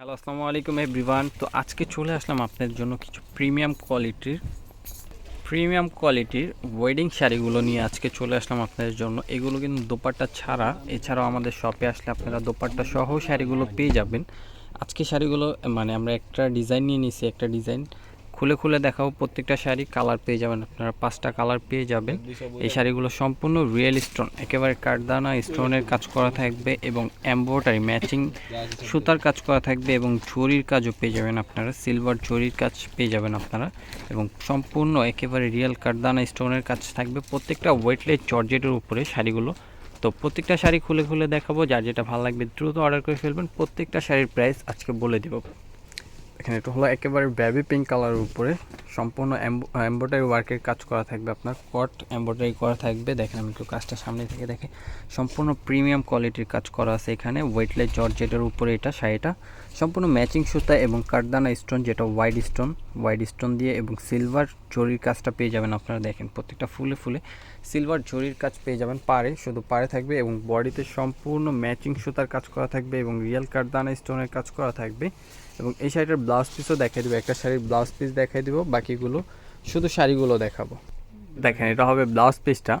Hello আসসালামু আলাইকুম everyone তো আজকে চলে আসলাম আপনাদের জন্য কিছু প্রিমিয়াম কোয়ালিটির প্রিমিয়াম কোয়ালিটির ওয়েডিং শাড়িগুলো নিয়ে আজকে চলে আসলাম আপনাদের জন্য। এগুলো কিন্তু দোপাট্টা ছাড়া, এছাড়াও আমাদের শপে আসলে আপনারা দোপাট্টা সহ শাড়িগুলো পেয়ে যাবেন। আজকে শাড়িগুলো মানে আমরা একটা ডিজাইন নিয়ে নিয়েছি একটা ডিজাইন খুলে খুলে দেখাবো প্রত্যেকটা শাড়ি। কালার পেয়ে যাবেন আপনারা পাঁচটা কালার পেয়ে যাবেন। এই শাড়িগুলো সম্পূর্ণ রিয়েল স্টোন একেবারে কাঠদানা স্টোনের কাজ করা থাকবে এবং এম্ব্রয়ডারি ম্যাচিং সুতার কাজ করা থাকবে এবং চুরির কাজও পেয়ে যাবেন আপনারা সিলভার চুরির কাজ পেয়ে যাবেন আপনারা এবং সম্পূর্ণ একেবারে রিয়েল কাঠদানা স্টোনের কাজ থাকবে। প্রত্যেকটা ওয়েটলেস জর্জেটের উপরে শাড়িগুলো। তো প্রত্যেকটা শাড়ি খুলে খুলে দেখাবো যার যেটা ভালো লাগবে দ্রুত অর্ডার করে ফেলবেন। প্রত্যেকটা শাড়ির প্রাইস আজকে বলে দেবো। এখানে এটা হলো একেবারে বেবি পিঙ্ক কালারের উপরে। সম্পূর্ণ এম্ব্রয়ডারি ওয়ার্কের কাজ করা থাকবে আপনার। কট এম্ব্রয়ডারি করা থাকবে। দেখেন আমি একটু কাজটা সামনে থেকে দেখে। সম্পূর্ণ প্রিমিয়াম কোয়ালিটির কাজ করা আছে এখানে। ওয়েটলেস জর্জেটের উপরে এটা, শাড়িটা। সম্পূর্ণ ম্যাচিং সুতা এবং কাঠদানা স্টোন যেটা হোয়াইট স্টোন হোয়াইট স্টোন দিয়ে এবং সিলভার জরির কাজটা পেয়ে যাবেন আপনারা। দেখেন প্রত্যেকটা ফুলে ফুলে সিলভার জরির কাজ পেয়ে যাবেন পারে শুধু পারে থাকবে এবং বডিতে সম্পূর্ণ ম্যাচিং সুতার কাজ করা থাকবে এবং রিয়েল কাঠদানা স্টোনের কাজ করা থাকবে। এবং এই শাড়িটার ব্লাউজ পিসও দেখাই দেবো। একটা শাড়ির ব্লাউজ পিস দেখাই দেবো, বাকিগুলো শুধু শাড়িগুলো দেখাবো। দেখেন, এটা হবে ব্লাউজ পিসটা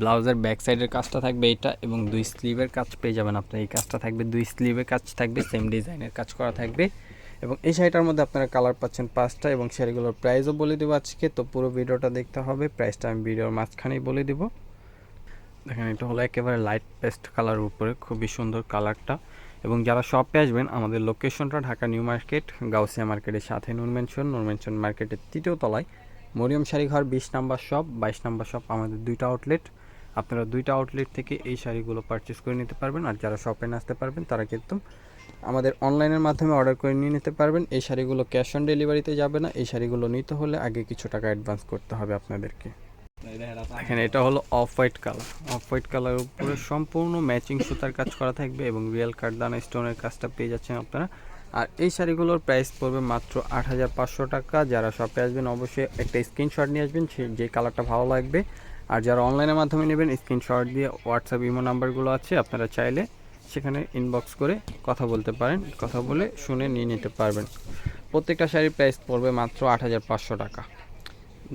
ব্লাউজের ব্যাক সাইডের কাজটা থাকবে এটা এবং দুই স্লিভের কাজ পেয়ে যাবেন আপনার এই কাজটা থাকবে, দুই স্লিভের কাজ থাকবে সেম ডিজাইনের কাজ করা থাকবে। এবং এই শাড়িটার মধ্যে আপনারা কালার পাচ্ছেন পাঁচটা এবং শাড়িগুলোর প্রাইসও বলে দেবো আজকে। তো পুরো ভিডিওটা দেখতে হবে প্রাইসটা আমি ভিডিওর মাঝখানেই বলে দেবো। দেখেন, এটা হলো একেবারে লাইট পেস্ট কালারের উপরে, খুবই সুন্দর কালারটা এবং যারা শপে আসবেন, আমাদের লোকেশনটা ঢাকা নিউ মার্কেট, গাউসিয়া মার্কেটের সাথে নূর মেনশন নূর মেনশন মার্কেটের তৃতীয় তলায়। মরিয়ম শাড়িঘর বিশ নাম্বার শপ বাইশ নাম্বার শপ আমাদের দুইটা আউটলেট আপনারা দুইটা আউটলেট থেকে এই শাড়িগুলো পারচেস করে নিতে পারবেন, আর যারা শপে আসতে পারবেন, তারা কিন্তু আমাদের অনলাইনের মাধ্যমে অর্ডার করে নিয়ে নিতে পারবেন। এই শাড়িগুলো ক্যাশ অন ডেলিভারিতে যাবে না, এই শাড়িগুলো নিতে হলে আগে কিছু টাকা অ্যাডভান্স করতে হবে আপনাদেরকে। দেখেন এটা হলো off white colour. Off white কালারের উপরে সম্পূর্ণ ম্যাচিং সুতার কাজ করা থাকবে এবং রিয়েল কাঠদানা স্টোনের কাজটা পেয়ে যাচ্ছেন আপনারা। আর এই শাড়িগুলোর প্রাইস পড়বে মাত্র আট হাজার পাঁচশো টাকা। যারা শপে আসবেন অবশ্যই একটা স্ক্রিনশট নিয়ে আসবেন, সে যে কালারটা ভালো লাগবে। আর যারা অনলাইনের মাধ্যমে নেবেন স্ক্রিনশট দিয়ে হোয়াটসঅ্যাপ ইমো নাম্বারগুলো আছে, আপনারা চাইলে সেখানে ইনবক্স করে কথা বলতে পারেন, কথা বলে শুনে নিয়ে নিতে পারবেন। প্রত্যেকটা শাড়ির প্রাইস পড়বে মাত্র আট হাজার পাঁচশো টাকা।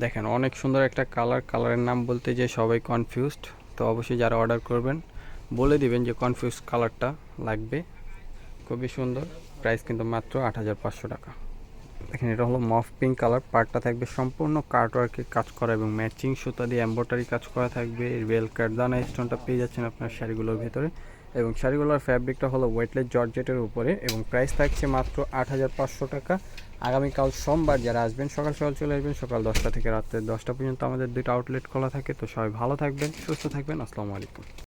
দেখেন, অনেক সুন্দর একটা কালার কালারের নাম বলতে যে সবাই কনফিউজড তো অবশ্যই যারা অর্ডার করবেন, বলে দিবেন যে কনফিউজ কালারটা লাগবে। খুবই সুন্দর প্রাইস কিন্তু মাত্র আট হাজার পাঁচশো টাকা। দেখেন, এটা হলো মফ পিঙ্ক কালার পার্টটা থাকবে সম্পূর্ণ কার্টওয়ার্কের কাজ করা এবং ম্যাচিং সুতা দিয়ে এম্ব্রয়ডারি কাজ করা থাকবে। রিয়েল কারদানা স্টোনটা পেয়ে যাচ্ছেন আপনার শাড়িগুলোর ভেতরে। এবং শাড়িগুলোর ফ্যাব্রিকটা হলো ওয়েটলেস জর্জেটের উপরে এবং প্রাইস থাকছে মাত্র আট হাজার পাঁচশো টাকা। আগামীকাল সোমবার যারা আসবেন, সকাল সকাল চলে আসবেন, সকাল দশটা থেকে রাত্রে দশটা পর্যন্ত আমাদের দুটো আউটলেট খোলা থাকে। তো সবাই ভালো থাকবেন, সুস্থ থাকবেন। আসসালামু আলাইকুম।